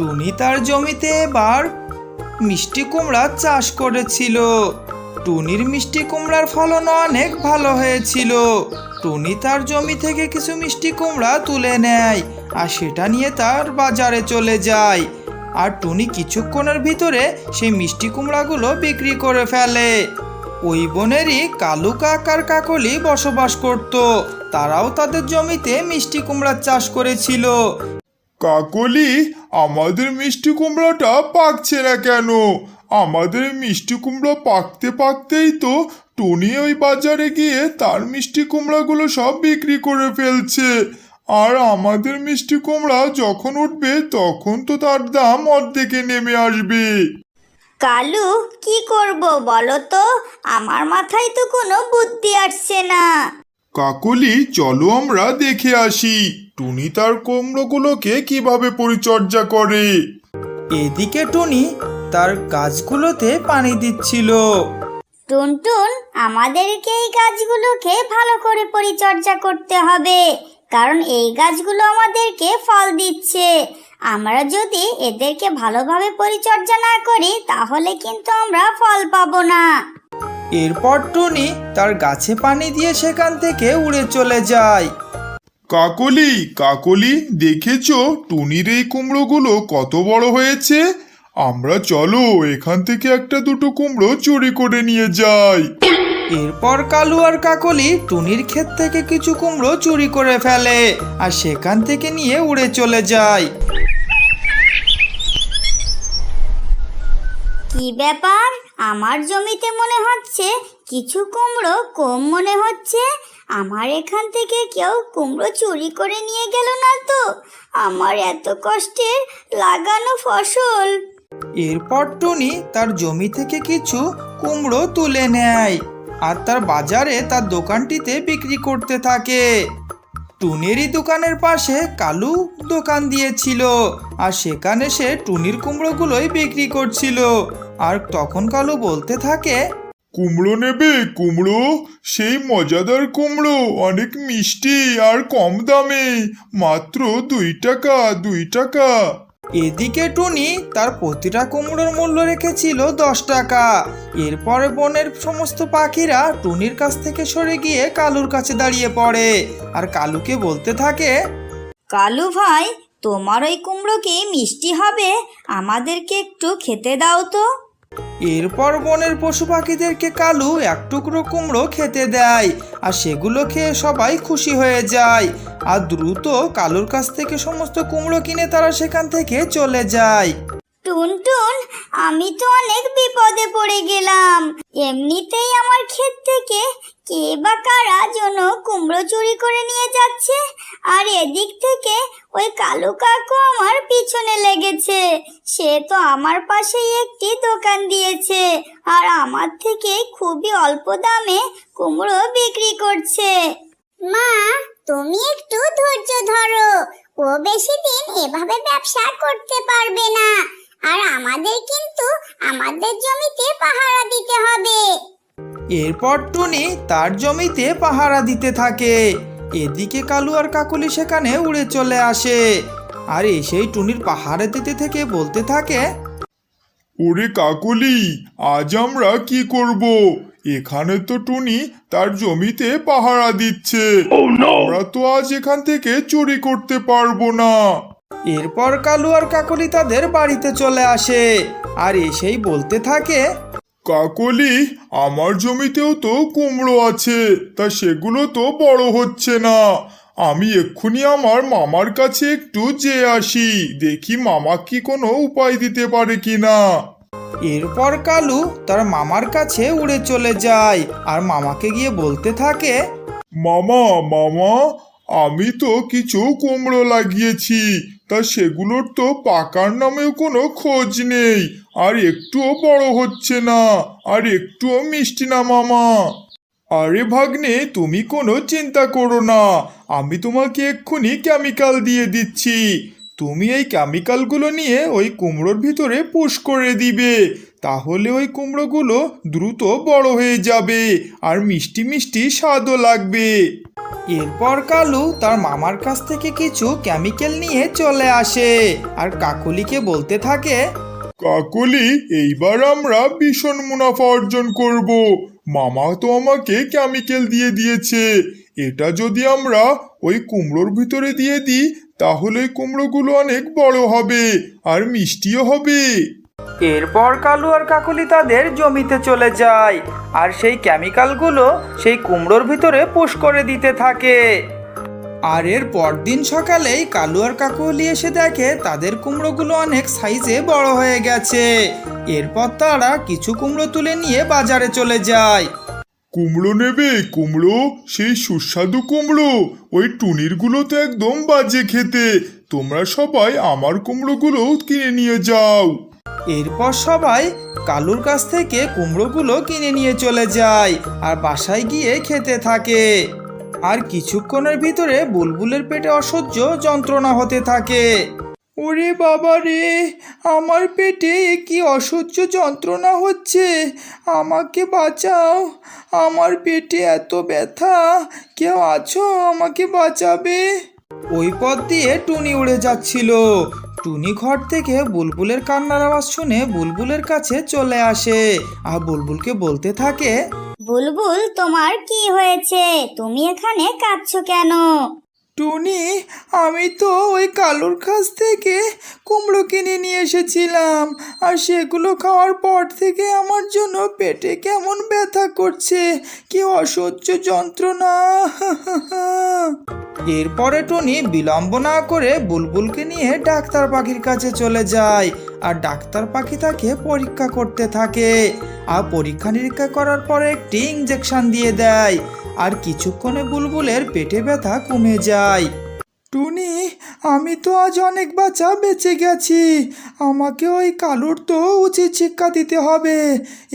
টুনি তার জমিতে এবার মিষ্টি কুমড়া চাষ করেছিল। টুনির মিষ্টি কুমড়ার ফলন অনেক ভালো হয়েছিল। টুনি তার জমি থেকে কিছু মিষ্টি কুমড়া তুলে নেয় আর সেটা নিয়ে তার বাজারে চলে যায়। আর টুনি কিছুক্ষণের ভিতরে সেই মিষ্টি কুমড়াগুলো বিক্রি করে ফেলে। ওই বনেরই কালু কাকার কাকলি বসবাস করত। তারাও তাদের জমিতে মিষ্টি কুমড়ার চাষ করেছিল। কাকলি আমাদের মিষ্টি কুমড়াটা পাকছে না কেন? আমাদের মিষ্টি কুমড়া পাকতে পাকতেই তো টুনি ওই বাজারে গিয়ে তার মিষ্টি কুমড়াগুলো সব বিক্রি করে ফেলছে। আর আমাদের মিষ্টি কুমড়া যখন উঠবে তখন তো তার দাম অর্ধেকে নেমে আসবে। কালু কি করব বলো তো? আমার মাথায় তো কোনো বুদ্ধি আসছে না। কাকলি চলো আমরা দেখে আসি। টুনি তার কুমড়োগুলোকে কীভাবে পরিচর্যা করে? এদিকে টুনি তার গাছগুলোতে পানি দিচ্ছিল। টুনটুন আমাদেরকে এই গাছগুলোকে ভালো করে পরিচর্যা করতে হবে কারণ এই গাছগুলো আমাদেরকে ফল দিচ্ছে। আমরা যদি এদেরকে ভালোভাবে পরিচর্যা না করি তাহলে কিন্তু আমরা ফল পাবো না। এরপর টুনি তার গাছে পানি দিয়ে সেখান থেকে উড়ে চলে যায়। কাকলি কাকলি দেখেছ? টুনির এই কুমড়োগুলো কত বড় হয়েছে? আমরা চলো এখান থেকে একটা দুটো কুমড়ো চুরি করে নিয়ে যাই। এরপর কালু আর কাকলি টুনির ক্ষেত থেকে কিছু কুমড়ো চুরি করে ফেলে আর সেখান থেকে নিয়ে উড়ে চলে যায়। কি ব্যাপার? আমার জমিতে মনে হচ্ছে কিছু কুমড়ো কম মনে হচ্ছে। আমার এখান থেকে কেউ কুমড়ো চুরি করে নিয়ে গেল না তো? আমার এত কষ্টের লাগানো ফসল। এরপর টুনি তার জমি থেকে কিছু কুমড়ো তুলে নেয় আর তার বাজারে তার দোকানটিতে বিক্রি করতে থাকে। টুনেরই দোকানের পাশে কালু দোকান দিয়েছিল আর সেখানে সে টুনির কুমড়োগুলোই বিক্রি করছিল। আর তখন কালু বলতে থাকে কুমড়ো নেবে? কুমড়ো? সেই মজাদার কুমড়ো। অনেক মিষ্টি আর কম দামে। মাত্র দুই টাকা দুই টাকা। এদিকে টুনি তার প্রতিটা কুমড়োর মূল্য রেখেছিল দশ টাকা। এরপরে বনের সমস্ত পাখিরা টুনির কাছ থেকে সরে গিয়ে কালুর কাছে দাঁড়িয়ে পড়ে। আর কালুকে বলতে থাকে কালু ভাই তোমার ওই কুমড়ো কি মিষ্টি হবে? আমাদেরকে একটু খেতে দাও তো। এরপর বনের পশু পাখিদেরকে কালু, এক টুকরো কুমড়ো খেতে দেয় আর সেগুলো খেয়ে সবাই খুশি হয়ে যায়। আর দ্রুত কালুর কাছ থেকে সমস্ত কুমড়ো কিনে তারা সেখান থেকে চলে যায়। টুনটুন, আমি তো অনেক বিপদে পড়ে গেলাম। এমনিতেই আমার ক্ষেত থেকে কে বা কারা যেন কুমড়ো চুরি করে নিয়ে যাচ্ছে? আর এদিক থেকে ওই কালো কাকু আমার পিছনে লেগেছে। সে তো আমার পাশেই একটি দোকান দিয়েছে আর আমার থেকে খুবই অল্প দামে কুমড়ো বিক্রি করছে। মা, তুমি একটু ধৈর্য ধরো। ও বেশি দিন এভাবে ব্যবসা করতে পারবে না। আর আমাদের কিন্তু আমাদের জমিতে পাহারা দিতে হবে। এরপর টুনি তার জমিতে পাহারা দিতে থাকে। এদিকে কালু আর কাকুলি সেখানে উড়ে চলে আসে। আর এসেই টুনির পাহারা দিতে থেকে বলতে থাকে ওরে কাকলি আজ আমরা কি করব? এখানে তো টুনি তার জমিতে পাহারা দিচ্ছে। আমরা তো আজ এখান থেকে চুরি করতে পারব না। এরপর কালু আর কাকলি তাদের বাড়িতে চলে আসে। আর এসেই বলতে থাকে কাকলি আমার জমিতেও তো কুমড়ো আছে তা সেগুলো তো বড় হচ্ছে না। আমি এক্ষুনি আমার মামার কাছে একটু যেয়ে আসি দেখি মামা কি কোনো উপায় দিতে পারে কিনা। এরপর কালু তার মামার কাছে উড়ে চলে যায় আর মামাকে গিয়ে বলতে থাকে মামা মামা আমি তো কিছু কুমড়ো লাগিয়েছি তা সেগুলোর তো পাকার নামেও কোনো খোঁজ নেই আর একটুও বড় হচ্ছে না, আর একটুও মিষ্টি না, মামা। আরে ভাগ্নে, তুমি কোনো চিন্তা করো না। আমি তোমাকে এক্ষুনি কেমিক্যাল দিয়ে দিচ্ছি। তুমি এই কেমিক্যালগুলো নিয়ে ওই কুমড়োর ভিতরে পুশ করে দিবে। তাহলে ওই কুমড়োগুলো দ্রুত বড় হয়ে যাবে, আর মিষ্টি মিষ্টি স্বাদও লাগবে। এরপর কালু তার মামার কাছ থেকে কিছু কেমিক্যাল নিয়ে চলে আসে, আর কাকুলিকে বলতে থাকে কাকলি, এইবার আমরা ভীষণ মুনাফা অর্জন করব। মামা তো আমাকে কেমিক্যাল দিয়ে দিয়েছে। এটা যদি আমরা ওই কুমড়োর ভিতরে দিয়ে দিই, তাহলে কুমড়োগুলো অনেক বড় হবে আর মিষ্টিও হবে। এরপর কালু আর কাকলি তাদের জমিতে চলে যায়। আর সেই কেমিক্যালগুলো সেই কুমড়োর ভিতরে পুশ করে দিতে থাকে। আর এর পরদিন সকালেই কালু আর কাকুলি এসে দেখে তাদের কুমড়োগুলো অনেক সাইজে বড় হয়ে গেছে। এরপর তারা কিছু কুমড়ো তুলে নিয়ে বাজারে চলে যায়। কুমড়ো নেবে কুমড়ো? সেই সুস্বাদু কুমড়ো। ওই টুনিরগুলো তো একদম বাজে খেতে। তোমরা সবাই আমার কুমড়োগুলো কিনে নিয়ে যাও। এরপর সবাই কালুর কাছ থেকে কুমড়োগুলো কিনে নিয়ে চলে যায় আর বাসায় গিয়ে খেতে থাকে। আর কিছুক্ষণের ভিতরে বুলবুলের পেটে অসহ্য যন্ত্রণা হতে থাকে। ওরে বাবা রে, আমার পেটে কি অসহ্য যন্ত্রণা হচ্ছে? আমাকে বাঁচাও। আমার পেটে এত ব্যথা। কেউ আছো? আমাকে বাঁচাবে। ওই পথ দিয়ে টুনি উড়ে যাচ্ছিল। টুনি ঘর থেকে বুলবুলের কান্নার আওয়াজ শুনে বুলবুলের কাছে চলে আসে। আর বুলবুলকে বলতে থাকে বুলবুল তোমার কি হয়েছে? তুমি এখানে কাঁদছো কেন? টুনি, আমি তো ওই কালুর কাছ থেকে কুমড়ো কিনে নিয়ে এসেছিলাম, আর সেগুলো খাওয়ার পর থেকে আমার জন্য পেটে কেমন ব্যথা করছে। কি অসহ্য যন্ত্রণা এরপরে টুনি বিলম্ব না করে বুলবুলকে নিয়ে ডাক্তার পাখির কাছে চলে যায়, আর ডাক্তার পাখি তাকে পরীক্ষা করতে থাকে, আর পরীক্ষা নিরীক্ষা করার পরে একটি ইঞ্জেকশন দিয়ে দেয়। আর কিছুক্ষণে বুলবুলের পেটে ব্যথা কমে যায়। টুনি, আমি তো আজ অনেক বাচ্চা বেঁচে গেছি। আমাকে ওই কালুর তো উচিত শিক্ষা দিতে হবে।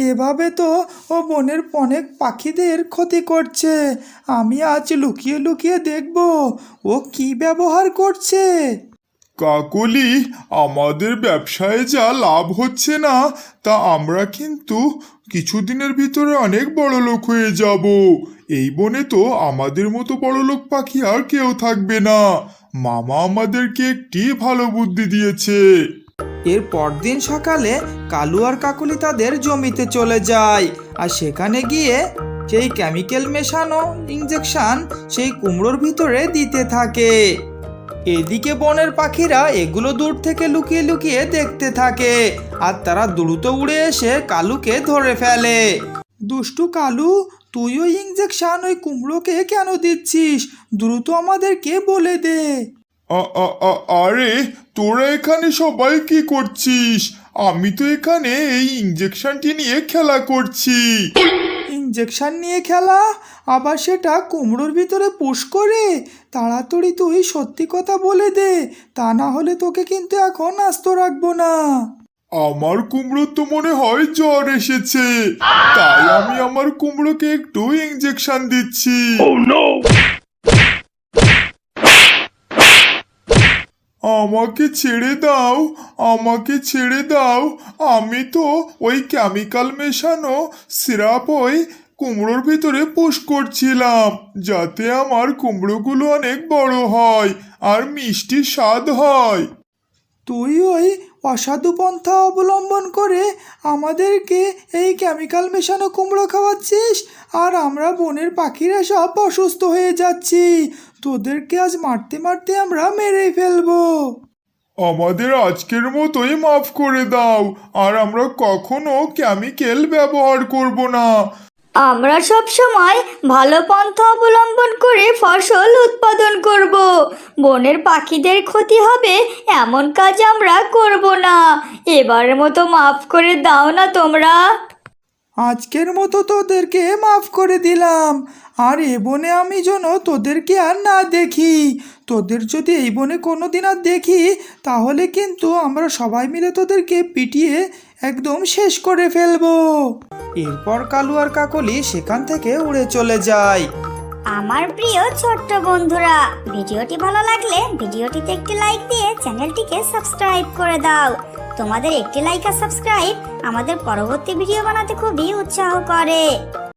এভাবে তো ও বনের অনেক পাখিদের ক্ষতি করছে। আমি আজ লুকিয়ে লুকিয়ে দেখব ও কি ব্যবহার করছে। কাকলি, আমাদের ব্যবসায় যা লাভ হচ্ছে না, তা আমরা কিন্তু কিছুদিনের ভিতরে অনেক বড় লোক হয়ে যাব। এই বনে তো আমাদের মতো বড় লোক পাখি আর কেউ থাকবে না। মামা আমাদেরকে একটি ভালো বুদ্ধি দিয়েছে। এর পরদিন সকালে কালু আর কাকুলি তাদের জমিতে চলে যায় আর সেখানে গিয়ে সেই কেমিক্যাল মেশানো ইঞ্জেকশন সেই কুমড়োর ভিতরে দিতে থাকে। এদিকে বনের পাখিরা এগুলো দূর থেকে লুকিয়ে লুকিয়ে দেখতে থাকে, আর তারা দ্রুত উড়ে এসে কালুকে ধরে ফেলে। দুষ্টু কালু তুই ওই ইঞ্জেকশন ওই কুমড়োকে কেন দিচ্ছিস? দ্রুত আমাদেরকে বলে দে। আরে, তোরা এখানে সবাই কি করছিস? আমি তো এখানে এই ইঞ্জেকশনটি নিয়ে খেলা করছি। ইঞ্জেকশন নিয়ে খেলা আবার সেটা কুমড়োর ভিতরে পুশ করে তাড়াতাড়ি তুই সত্যি কথা বলে দে তা না হলে তোকে কিন্তু এখন আস্ত রাখব না। আমার কুমড়ো তো মনে হয় জ্বর এসেছে তাই আমি আমার কুমড়োকে একটু ইঞ্জেকশন দিচ্ছি। আমাকে ছেড়ে দাও, আমাকে ছেড়ে দাও। আমি তো ওই কেমিক্যাল মেশানো সিরাপ ওই কুমড়োর ভিতরে পুশ করছিলাম, যাতে আমার কুমড়োগুলো অনেক বড় হয় আর মিষ্টি স্বাদ হয়। তুই ওই অসাধু পন্থা অবলম্বন করে আমাদেরকে এই কেমিক্যাল মেশানো কুমড়ো খাওয়াচ্ছিস? আর আমরা বনের পাখিরা সব অসুস্থ হয়ে যাচ্ছি। তোদেরকে আজ মারতে মারতে আমরা মেরে ফেলব। আমাদের আজকের মতোই মাফ করে দাও, আর আমরা কখনো কেমিক্যাল ব্যবহার করব না। আমরা সব সময় ভালো পন্থা অবলম্বন করে ফসল উৎপাদন করব। বনের পাখিদের ক্ষতি হবে এমন কাজ আমরা করব না। এবারের মতো মাফ করে দাও না তোমরা। আজকের মতো তোদেরকে মাফ করে দিলাম। আর এ বনে আমি যেন তোদেরকে আর না দেখি। তোদের যদি এই বনে কোনো দিন আর দেখি, তাহলে কিন্তু আমরা সবাই মিলে তোদেরকে পিটিয়ে একদম শেষ করে ফেলব। এরপর কালু আর কাকলি সেখান থেকে উড়ে চলে যায়। আমার প্রিয় ছোট্ট বন্ধুরা, ভিডিওটি ভালো লাগলে ভিডিওটিতে একটি লাইক দিয়ে চ্যানেলটিকে সাবস্ক্রাইব করে দাও। তোমাদের একটি লাইক আর সাবস্ক্রাইব আমাদের পরবর্তী ভিডিও বানাতে খুবই উৎসাহ করে।